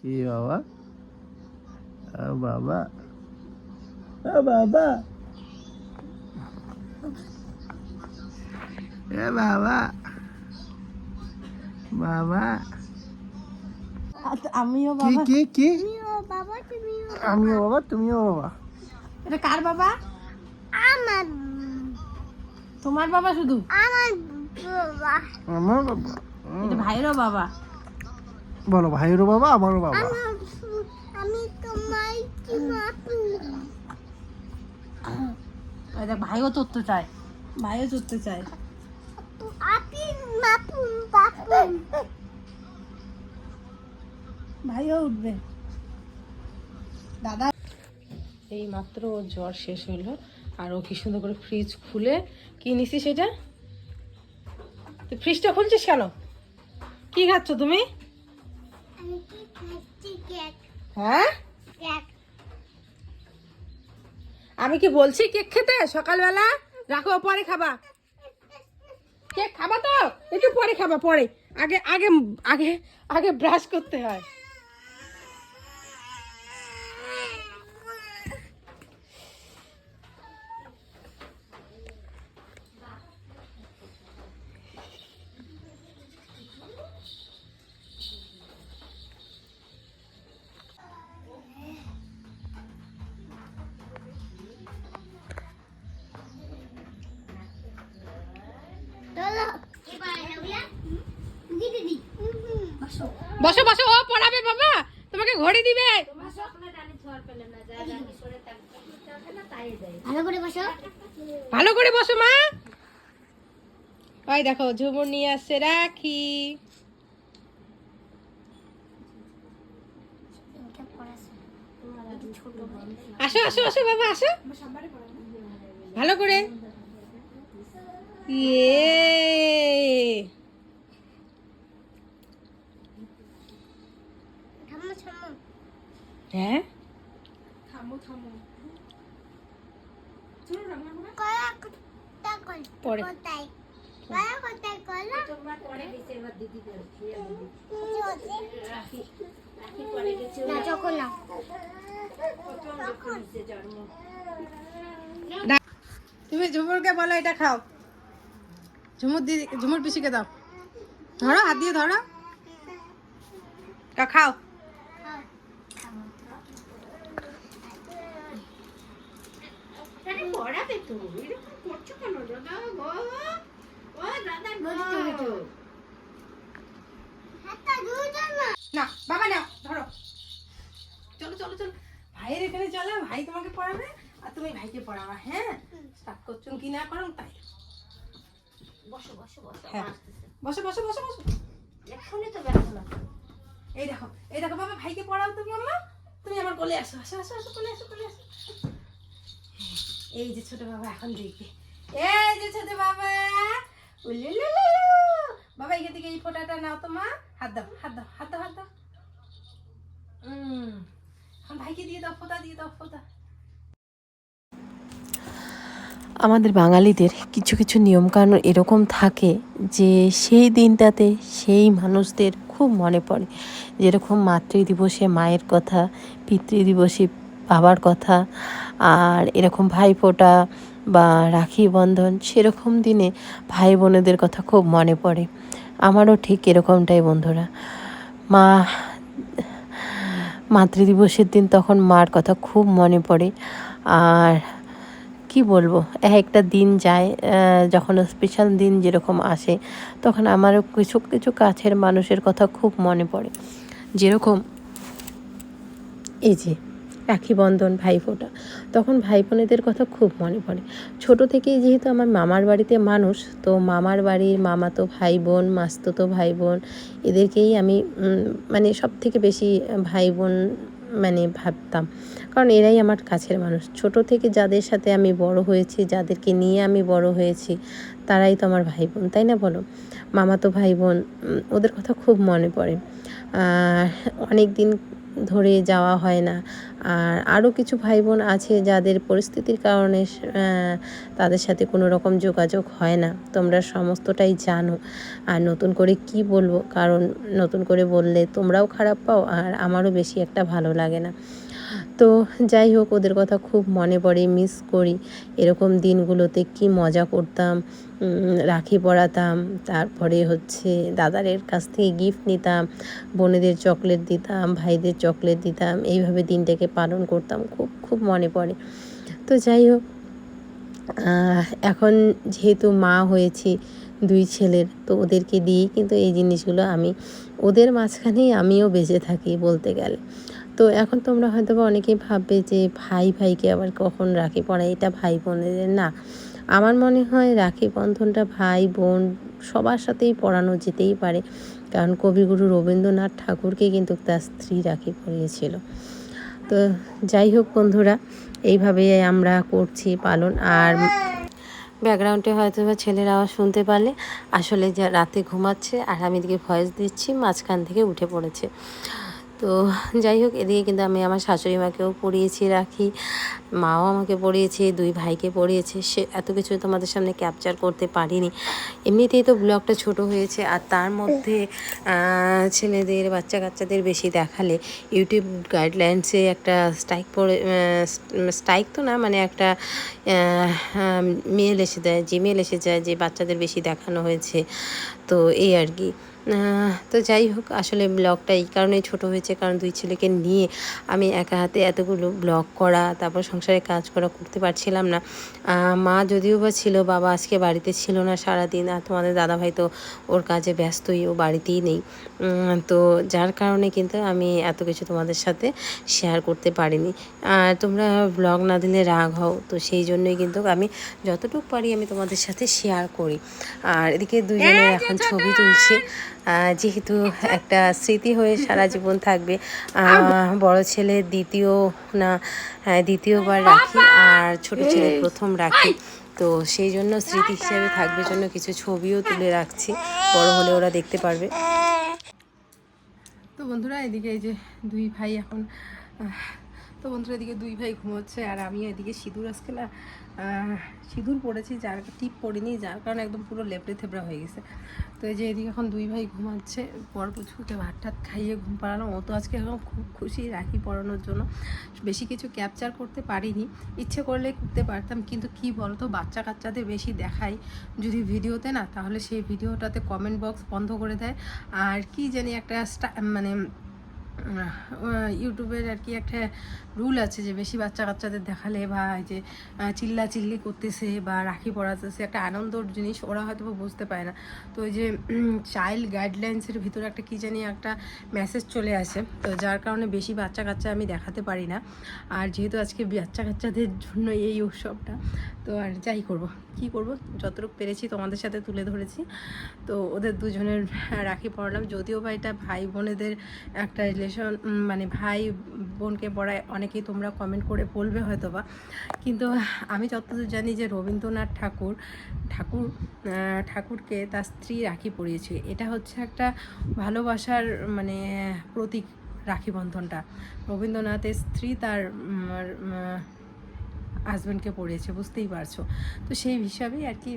কি বাবা? ও বাবা। ও বাবা। এ বাবা। বাবা। আমিও বাবা। কি কি? বাবা তুমিও আমিও বাবা তুমিও বাবা। এটা কার বাবা? আমার তোমার বাবা শুধু? আমার বাবা। আমার বাবা। এটা ভাইয়েরও বাবা। বলো ভাইয়েরও বাবা আমারও বাবা? আমি তোমার ভাইও চড়তে চায়। ভাইও চড়তে চায়। ভাইও উঠবে। দাদা। এই মাত্র ওর জ্বর শেষ হলো আর ও কি সুন্দর করে ফ্রিজ খুলে কি নিছি সেটা? তুই ফ্রিজটা খুলছিস কেন? কি খাচ্ছ তুমি? হ্যাঁ? আমি কি বলছি কেক খেতে? সকালবেলা? রাখো, পরে খাবা। কেক খাবা তো? একটু পরে খাবা, পরে। আগে আগে আগে আগে ব্রাশ করতে হয়। বসো বসো ও পড়াবে বাবা। তোমাকে ঘড়ি দিবে। ভালো করে বসো। ভালো করে বসো মা। ওই দেখো ঝুমুর নিয়ে আসছে রাখি। আসো আসো আসো বাবা আসো। ভালো করে। ইয়ে। থামো থামো হ্যাঁ পরে। না তুমি ঝুমুরকে বলো এটা খাও। ঝুমুর দিদি ঝুমুর পিসিকে দাও। ধরো হাত দিয়ে ধরো। তা। খাও হাতটা দুটো না না বাবা নাও ধরো। চলো চলো চলো। ভাইয়ের এখানে চলো ভাই তোমাকে পড়াবে আর তুমি ভাইকে পড়াবা হ্যাঁ? স্টার্ট করছ কি না করো তাই। বসো বসো বসো হ্যাঁ। বসো বসো বসো বসো। এক্ষুনি তো এই দেখো এই দেখো বাবা ভাইকে পড়াও তো মাম্মা। তুমি আমার কোলে আসো আসো আসো আসো কোলে আসো কোলে আসো। এই যে ছোট বাবা এখন দেখবে। এই যে ছোট বাবা। বাবা এখান থেকে এই ফোঁটাটা নাও তো মা। হাত দাও হাত দাও হাত দাও হাত দাও। উম, এখন ভাইকে দিয়ে দাও ফোঁটা দিয়ে দাও ফোঁটা। আমাদের বাঙালিদের কিছু কিছু নিয়মকানুন এরকম থাকে যে সেই দিনটাতে সেই মানুষদের খুব মনে পড়ে। যেরকম মাতৃদিবসে মায়ের কথা পিতৃদিবসে বাবার কথা আর এরকম ভাইফোঁটা বা রাখি বন্ধন সেরকম দিনে ভাই বোনেদের কথা খুব মনে পড়ে। আমারও ঠিক এরকমটাই বন্ধুরা। মা, মাতৃদিবসের দিন তখন মার কথা খুব মনে পড়ে। আর কি বলব, এক একটা দিন যায় যখন স্পেশাল দিন যেরকম আসে, তখন আমারও কিছু কিছু কাছের মানুষের কথা খুব মনে পড়ে। যেরকম এই যে রাখি বন্ধন ভাইফোঁটা। তখন ভাই বোনেদের কথা খুব মনে পড়ে। ছোট থেকেই যেহেতু আমার মামার বাড়িতে মানুষ, তো মামার বাড়ির মামাতো ভাই বোন মাস্তুতো ভাই বোন এদেরকেই আমি মানে সব থেকে বেশি ভাই বোন মানে ভাবতাম। কারণ এরাই আমার কাছের মানুষ। ছোট থেকে যাদের সাথে আমি বড় হয়েছি, যাদেরকে নিয়ে আমি বড় হয়েছি, তারাই তো আমার ভাই বোন তাই না বলো? মামাতো ভাই বোন ওদের কথা খুব মনে পড়ে। অনেক দিন ধরে যাওয়া হয় না। আর আরও কিছু ভাই বোন আছে যাদের পরিস্থিতির কারণে তাদের সাথে কোনো রকম যোগাযোগ হয় না। তোমরা সমস্তটাই জানো। আর নতুন করে কি বলব? কারণ নতুন করে বললে তোমরাও খারাপ পাও আর আমারও বেশি একটা ভালো লাগে না। তো যাই হোক, ওদের কথা খুব মনে পড়ে মিস করি। এরকম দিনগুলোতে কি মজা করতাম রাখি পরাতাম, তারপরে হচ্ছে দাদারের কাছ থেকে গিফট নিতাম, বোনেদের চকলেট দিতাম, ভাইদের চকলেট দিতাম, এইভাবে দিনটাকে পালন করতাম, খুব খুব মনে পড়ে। তো যাই হোক এখন যেহেতু মা হয়েছি, দুই ছেলের, তো ওদেরকে দিয়েই কিন্তু এই জিনিসগুলো আমি, ওদের মাঝখানেই আমিও বেঁচে থাকি বলতে গেলে। তো এখন তোমরা হয়তো বা অনেকেই ভাববে যে ভাই ভাইকে আবার কখন রাখি পড়ায়? এটা ভাই বোনেদের না। আমার মনে হয় রাখি বন্ধনটা ভাই, বোন সবার সাথেই পড়ানো যেতেই পারে। কারণ কবিগুরু রবীন্দ্রনাথ ঠাকুরকে কিন্তু তার স্ত্রী রাখি পরিয়েছিল তো যাই হোক বন্ধুরা, এইভাবে আমরা করছি পালন। আর ব্যাকগ্রাউন্ডে হয়তো বা ছেলের আওয়াজ শুনতে পারলে, আসলে যা রাতে ঘুমাচ্ছে আর আমি এদিকে ভয়েস দিচ্ছি, মাঝখান থেকে উঠে পড়েছে। তো যাই হোক, এদিকে কিন্তু আমি আমার শাশুড়ি মাকেও পড়িয়েছি, রাখি। মাও আমাকে পড়িয়েছে, দুই ভাইকে পড়িয়েছে। সে এত কিছু তোমাদের সামনে ক্যাপচার করতে পারিনি। এমনিতেই তো ব্লগটা ছোট হয়েছে আর তার মধ্যে ছেলেদের বাচ্চা কাচ্চাদের বেশি দেখালে ইউটিউব গাইডলাইন্সে একটা স্ট্রাইক পড়ে স্ট্রাইক তো না মানে একটা মেল এসে দেয় জিমেল এসে যায় যে বাচ্চাদের বেশি দেখানো হয়েছে। তো এই আর কি। তো যাই হোক আসলে ব্লগটা এই কারণেই ছোট হয়েছে কারণ দুই ছেলেকে নিয়ে আমি একা হাতে এতগুলো ব্লগ করা তারপর সংসারে কাজ করা করতে পারছিলাম না। মা যদিও বা ছিল বাবা আজকে বাড়িতে ছিল না সারাদিন আর তোমাদের দাদাভাই তো ওর কাজে ব্যস্তই ও বাড়িতেই নেই। তো যার কারণে কিন্তু আমি এত কিছু তোমাদের সাথে শেয়ার করতে পারিনি। আর তোমরা ব্লগ না দিলে রাগ হও তো সেই জন্যই কিন্তু আমি যতটুকু পারি আমি তোমাদের সাথে শেয়ার করি। আর এদিকে দুজনে এখন ছবি তুলছি। যেহেতু একটা স্মৃতি হয়ে সারা জীবন থাকবে বড় ছেলে দ্বিতীয় না দ্বিতীয়বার রাখি আর ছোট ছেলে প্রথম রাখি। তো সেই জন্য স্মৃতি হিসাবে থাকবে জন্য কিছু ছবিও তুলে রাখছি। বড় হলে ওরা দেখতে পারবে। তো বন্ধুরা, এদিকে এই যে দুই ভাই এখন তো বন্ধুরা এদিকে দুই ভাই ঘুমোচ্ছে আর আমি এদিকে সিঁদুর আজকে না সিঁদুর পড়েছি, যার টিপ পড়িনি, যার কারণে একদম পুরো লেপড়ে থেবড়া হয়ে গেছে। তো এই যে এদিকে এখন দুই ভাই ঘুমাচ্ছে, পর পুচকুকে ভাত টাত খাইয়ে ঘুম পাড়ানো। ও তো আজকে এখন খুব খুশি রাখি পড়ানোর জন্য। বেশি কিছু ক্যাপচার করতে পারিনি। ইচ্ছে করলে করতে পারতাম, কিন্তু কি বলতো, বাচ্চা কাচ্চাদের বেশি দেখাই। যদি ভিডিওতে না, তাহলে সেই ভিডিওটাতে কমেন্ট বক্স বন্ধ করে দেয়। আর কি জানি একটা মানে ইউটিউবের আর কি একটা রুল আছে যে বেশি বাচ্চা কাচ্চাদের দেখালে বা এই যে চিল্লা চিল্লি করতেছে বা রাখি পড়াতেছে একটা আনন্দর জিনিস ওরা হয়তো বুঝতে পারে না। তো ওই যে চাইল্ড গাইডলাইন্সের ভিতরে একটা কী জানি একটা মেসেজ চলে আসে। তো যার কারণে বেশি বাচ্চা কাচ্চা আমি দেখাতে পারি না। আর যেহেতু আজকে বাচ্চা কাচ্চাদের জন্য এই উৎসবটা, তো আর যাই করব। কি করব? যতটুকু পেরেছি তোমাদের সাথে তুলে ধরেছি। তো ওদের দুজনের রাখি পড়ালাম যদিও বা এটা ভাই বোনেদের একটা রিলেশন মানে ভাই বোনকে পড়ায় অনেকেই তোমরা কমেন্ট করে বলবে হয়তো বা কিন্তু আমি যতদূর জানি যে রবীন্দ্রনাথ ঠাকুর ঠাকুর ঠাকুরকে তার স্ত্রী রাখি পরিয়েছে। এটা হচ্ছে একটা ভালোবাসার মানে প্রতীক রাখি বন্ধনটা। রবীন্দ্রনাথের স্ত্রী তার হাজব্যান্ডকে পড়িয়েছে বুঝতেই পারছ। তো সেই হিসাবেই আর কি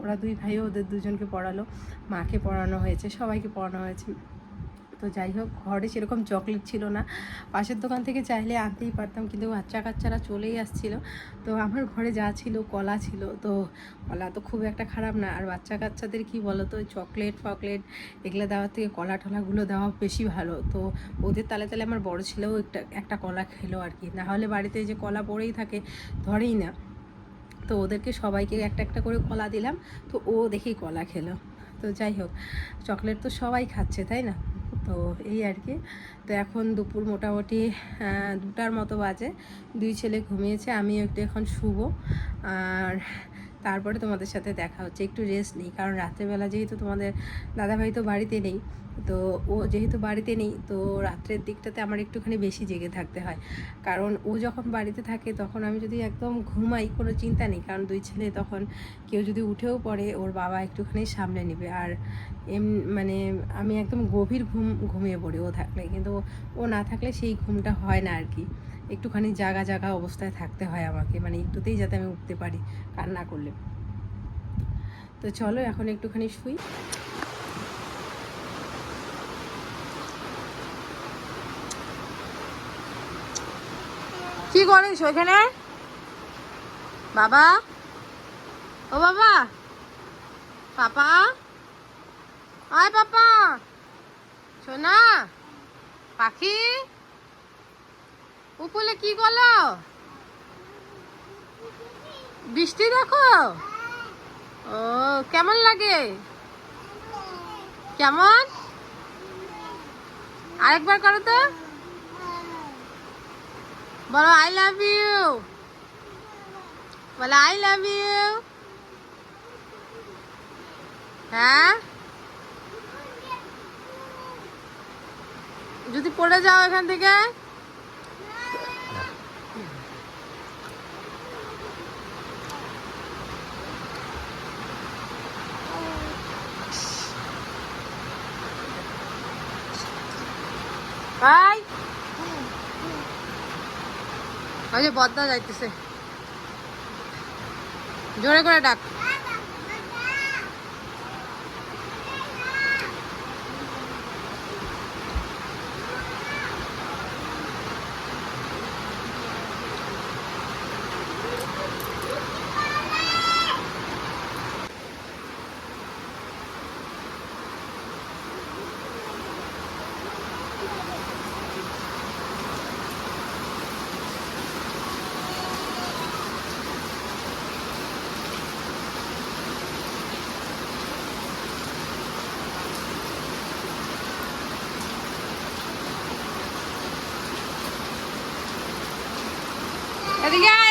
ওরা দুই ভাইও ওদের দুজনকে পড়ালো। মাকে পড়ানো হয়েছে, সবাইকে পড়ানো হয়েছে। তো যাই হোক, ঘরে সেরকম চকলেট ছিল না। পাশের দোকান থেকে চাইলে আনতেই পারতাম, কিন্তু বাচ্চা কাচ্চারা চলেই আসছিল। তো আমার ঘরে যা ছিল কলা ছিল। তো কলা তো খুব একটা খারাপ না। আর বাচ্চা কাচ্চাদের কি বলো তো চকলেট ফকলেট এগুলো দেওয়ার থেকে কলা টলাগুলো দেওয়া বেশি ভালো। তো ওদের তালে তালে আমার বড় ছেলেও একটা একটা কলা খেলো আর কি। না হলে বাড়িতে যে কলা পড়েই থাকে, ধরেই না। তো ওদেরকে সবাইকে একটা একটা করে কলা দিলাম। তো ও দেখেই কলা খেলো। তো যাই হোক, চকলেট তো সবাই খাচ্ছে, তাই না? তো এই আর কি। তো এখন দুপুর মোটামুটি দুটার মতো বাজে। দুই ছেলে ঘুমিয়েছে আমি একটু এখন শুভ আর তারপরে তোমাদের সাথে দেখা হচ্ছে, একটু রেস্ট নিই। কারণ রাত্রেবেলা যেহেতু তোমাদের দাদাভাই তো বাড়িতে নেই, তো ও যেহেতু বাড়িতে নেই, তো রাত্রের দিকটাতে আমার একটুখানি বেশি জেগে থাকতে হয়। কারণ ও যখন বাড়িতে থাকে, তখন আমি যদি একদম ঘুমাই, কোনো চিন্তা নেই। কারণ দুই ছেলে তখন কেউ যদি উঠেও পড়ে, ওর বাবা একটুখানি সামলে নেবে। আর এম মানে আমি একদম গভীর ঘুম, ঘুমিয়ে পড়ি ও থাকলে। কিন্তু ও না থাকলে সেই ঘুমটা হয় না আর কি। একটুখানি জাগা জাগা অবস্থায় থাকতে হয় আমাকে মানে একটুতেই যাতে আমি উঠতে পারি কান্না করলে। তো চলো, এখন একটুখানি শুই। কি করিস ওইখানে? বাবা? ও বাবা? পাপা? আয় পাপা! সোনা? পাখি? উপলে কি করল বৃষ্টি দেখো? ও, কেমন লাগে? কেমন? আরেকবার করো তো। বলো আই লাভ ইউ বলো আই লাভ ইউ হ্যাঁ? যদি পড়ে যাও এখান থেকে। ভাই ওই যে বদ্দা যাইতেছে। জোরে করে ডাক। এদিকে আয়,